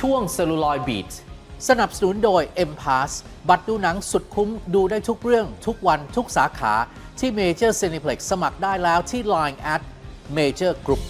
ช่วง Celluloid Beat สนับสนุนโดย M Pass บัตรดูหนังสุดคุ้มดูได้ทุกเรื่องทุกวันทุกสาขาที่ Major Cineplex สมัครได้แล้วที่ Line at Major Group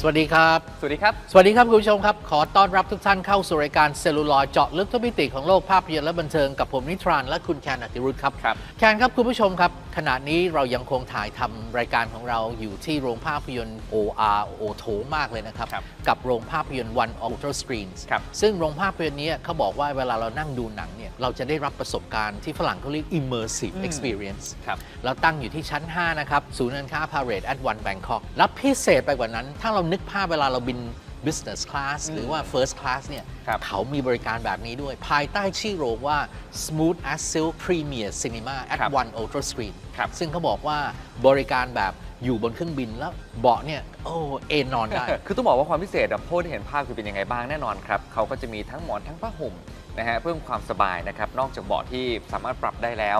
สวัสดีครับ สวัสดีครับ สวัสดีครับคุณผู้ชมครับ ขอต้อนรับทุกท่านเข้าสู่รายการเซลลูลอยเจาะลึกทุกมิติของโลกภาพยนตร์และบันเทิงกับผมนิทรานและคุณแคนอติรุธครับครับแคนครับคุณผู้ชมครับ ขณะนี้เรายังคงถ่ายทำรายการของเราอยู่ที่โรงภาพยนตร์ OR โอโถมากเลยนะครับ ครับกับโรงภาพยนตร์ One Ultra Screens ครับ ซึ่งโรงภาพยนตร์เนี้เขาบอกว่าเวลาเรานั่งดูหนังเนี่ยเราจะได้รับประสบการณ์ที่ฝรั่งเขาเรียก immersive experience ครับเราตั้งอยู่ที่ชั้น 5 นะครับ ศูนย์การค้า Parade at One Bangkok และพิเศษไปกว่านั้น ถ้าเรานึกภาพเวลาเราบิน business class หรือว่า first class เนี่ยครับเขามีบริการแบบนี้ด้วย ภายใต้ชื่อโรงว่า Smooth as Silk Premier Cinema at ครับ One Ultra Screen ครับซึ่งเขาบอกว่าบริการแบบอยู่บนเครื่องบินแล้วเบาะเนี่ยโอ้เอนนอนได้ คือต้องบอกว่าความพิเศษอะโพสที่เห็นภาพคือเป็นยังไงบ้างแน่นอนครับเขาก็จะมีทั้งหมอนทั้งผ้าห่มนะฮะเพิ่มความสบายนะครับนอกจากเบาะที่สามารถปรับได้แล้ว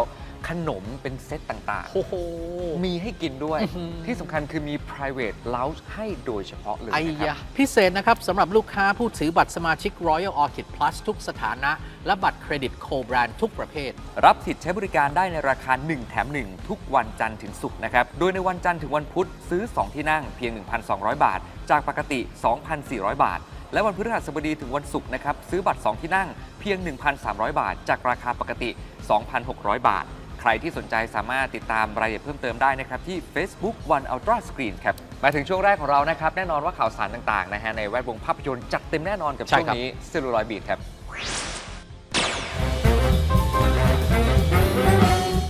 ขนมเป็นเซตต่างโอ้โห ๆ มีให้กินด้วย อื้อหือ ที่สำคัญคือมี private lounge ให้โดยเฉพาะเลยไอ้นะคยะรับ พิเศษนะครับสำหรับลูกค้าผู้ถือบัตรสมาชิก Royal Orchid Plus ทุกสถานะ และบัตรเครดิตโคแบรนด์ทุกประเภท รับสิทธิ์ใช้บริการได้ในราคา 1 แถม 1 ทุกวันจันทร์ถึงศุกร์นะครับ โดยในวันจันทร์ถึงวันพุธซื้อ 2 ที่นั่งเพียง 1,200 บาท จากปกติ 2,400 บาท และวันพฤหัสบดีถึงวันศุกร์นะครับ ซื้อบัตร 2 ที่นั่งเพียง 1,300 บาท จากราคาปกติ 2,600 บาทใค รที่สนใจสามารถติดตามรายละเอียดเพิ่มเติมได้นะครับที่ Facebook One Ultra Screen ครับมาถึงช่วงแรกของเรานะครับแน่นอนว่าข่าวสารต่างๆนะฮะในแวดวงภาพยนตร์จัดเต็มแน่นอนกับใช่ช่วงครับนี้ Celluloid Beat ครับ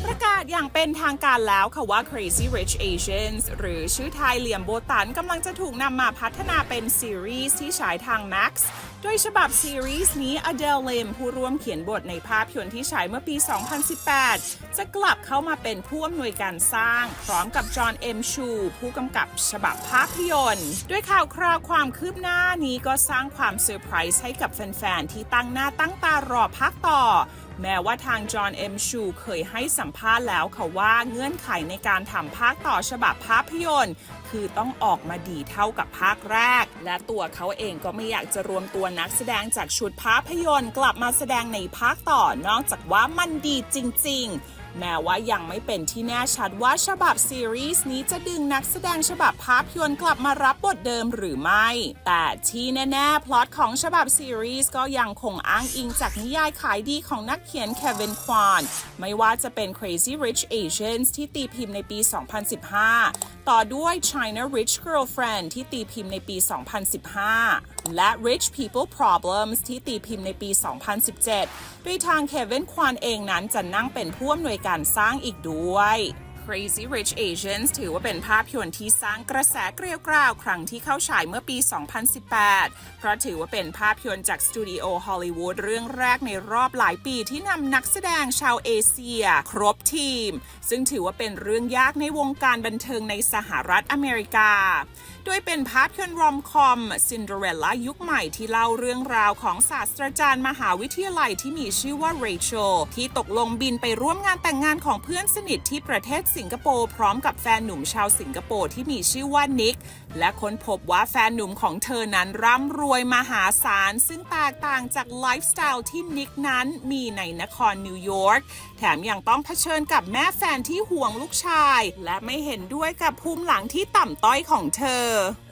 ประกาศอย่างเป็นทางการแล้วค่ะว่า Crazy Rich Asians หรือชื่อไทยเหลี่ยมโบตันกำลังจะถูกนำมาพัฒนาเป็นซีรีส์ที่ฉายทาง Max โดยฉบับซีรีส์นี้ Adele Lim ผู้ร่วมเขียนบทในภาพยนตร์ที่ฉายเมื่อปี 2018 จะกลับเข้ามาเป็นผู้อำนวยการสร้าง พร้อมกับจอห์นเอ็มชู ผู้กำกับฉบับภาพยนตร์ด้วยข่าวคราวความคืบหน้านี้ก็สร้างความเซอร์ไพรส์ให้กับแฟน ๆ ที่ตั้งหน้าตั้งตารอภาคต่อแม้ว่าทางจอห์นเอ็มชูเคยให้สัมภาษณ์แล้วค่ะว่าเงื่อนไขในการทำภาคต่อฉบับภาพยนตร์ คือต้องออกมาดีเท่ากับภาคแรก และตัวเขาเองก็ไม่อยากจะรวมตัวนักแสดงจากชุดภาพยนตร์กลับมาแสดงในภาคต่อนอกจากว่ามันดีจริง ๆ แม้ว่ายังไม่เป็นที่แน่ชัดว่าฉบับซีรีส์นี้จะดึงนักแสดงฉบับภาพยนตร์กลับมารับบทเดิมหรือไม่ แต่ที่แน่ๆ พล็อตของฉบับซีรีส์ก็ยังคงอ้างอิงจากนิยายขายดีของนักเขียนเควินควานไม่ว่าจะเป็น Crazy Rich Asians ที่ตีพิมพ์ในปี 2015 ต่อด้วย China Rich Girlfriend ที่ตีพิมพ์ในปี 2015 และ Rich People Problems ที่ตีพิมพ์ในปี 2017 โดยทางเควินควานเองนั้นจะนั่งเป็นผู้อำนวยการสร้างอีกด้วย Crazy Rich Asians ถือว่าเป็นภาพยนตร์ที่สร้างกระแสเกลียวกราวครั้งที่เข้าฉายเมื่อปี 2018 เพราะถือว่าเป็นภาพยนตร์จากสตูดิโอฮอลลีวูดเรื่องแรกในรอบหลายปีที่นำนักแสดงชาวเอเชีย ครบทีม ซึ่งถือว่าเป็นเรื่องยากในวงการบันเทิงในสหรัฐอเมริกา โดยเป็นภาพยนตร์รอมคอมซินเดอเรลล่ายุคใหม่ที่เล่าเรื่องราวของศาสตราจารย์มหาวิทยาลัยที่มีชื่อว่าเรเชลที่ตกลงบินไปร่วมงานแต่งงานของเพื่อนสนิทที่ประเทศสิงคโปร์พร้อมกับแฟนหนุ่มชาวสิงคโปร์ที่มีชื่อว่านิก และค้นพบว่าแฟนหนุ่มของเธอนั้นร่ำรวยมหาศาล ซึ่งแตกต่างจากไลฟ์สไตล์ที่นิกนั้นมีในนครนิวยอร์กแถมยังต้องเผชิญกับแม่แฟนที่ห่วงลูกชาย และไม่เห็นด้วยกับภูมิหลังที่ต่ำต้อยของเธอ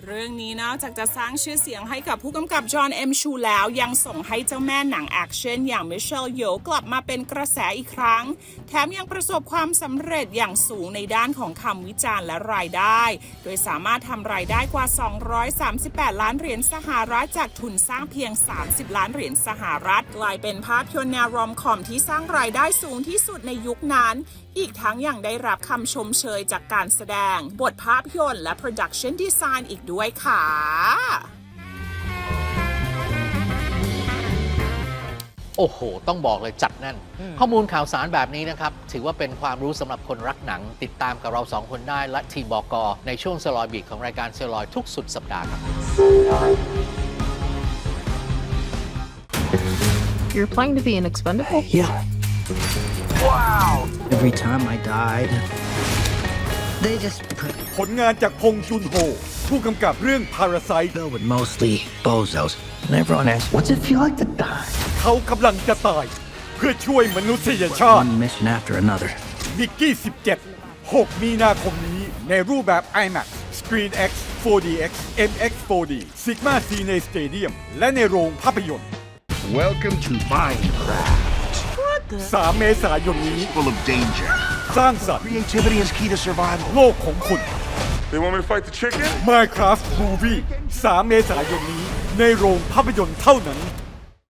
เรื่องนี้นอกจากจะสร้างชื่อเสียงให้กับผู้กำกับจอห์นเอ็มชูแล้วยังส่งให้เจ้าแม่หนังแอคชั่นอย่างมิเชลโยกลับมาเป็นกระแสอีกครั้ง แถมยังประสบความสำเร็จอย่างสููงในด้านของคำวิจารณ์และรายได้ โดยสามารถทำรายได้กว่า 238 ล้านเหรียญสหรัฐจากทุนสร้างเพียง 30 ล้านเหรียญสหรัฐกลายเป็นภาพยนตร์แนวรอมคอมที่สร้างรายได้สูงที่สุดในยุคนั้น อีกทั้งยังได้รับคำชมเชยจากการแสดง บทภาพยนตร์และ Production Design อีกด้วยค่ะ โอ้โห ต้องบอกเลยจัดแน่น ข้อมูลข่าวสารแบบนี้นะครับ ถือว่าเป็นความรู้สำหรับคนรักหนัง ติดตามกับเราสองคนได้และทีมบอกอในช่วงเซลอยบีดของรายการเซลอยทุกสุดสัปดาห์ครับ You're applying to be an expendable? Yeah. Wow. Every time I died, they just put ผลงานจากพงจุนโฮผู้กำกับเรื่อง Parasite Filled with mostly bozos. And everyone asks, what's it feel like to die? เขากำลังจะตาย เพื่อช่วยมนุษยชาติ One mission after another. มิกกี้ 17 6 มีนาคมนี้ ในรูปแบบ IMAX Screen X 4DX MX 4D Sigma Cine Stadium และในโรงภาพยนตร์ Welcome to Minecraft. 3 เมษายนนี้ Full of danger. สร้างสรรค์ Creativity is key to survival. โลกของคุณ They want me to fight the chicken? Minecraft Movie 3 เมษายนนี้ ในโรงภาพยนตร์เท่านั้น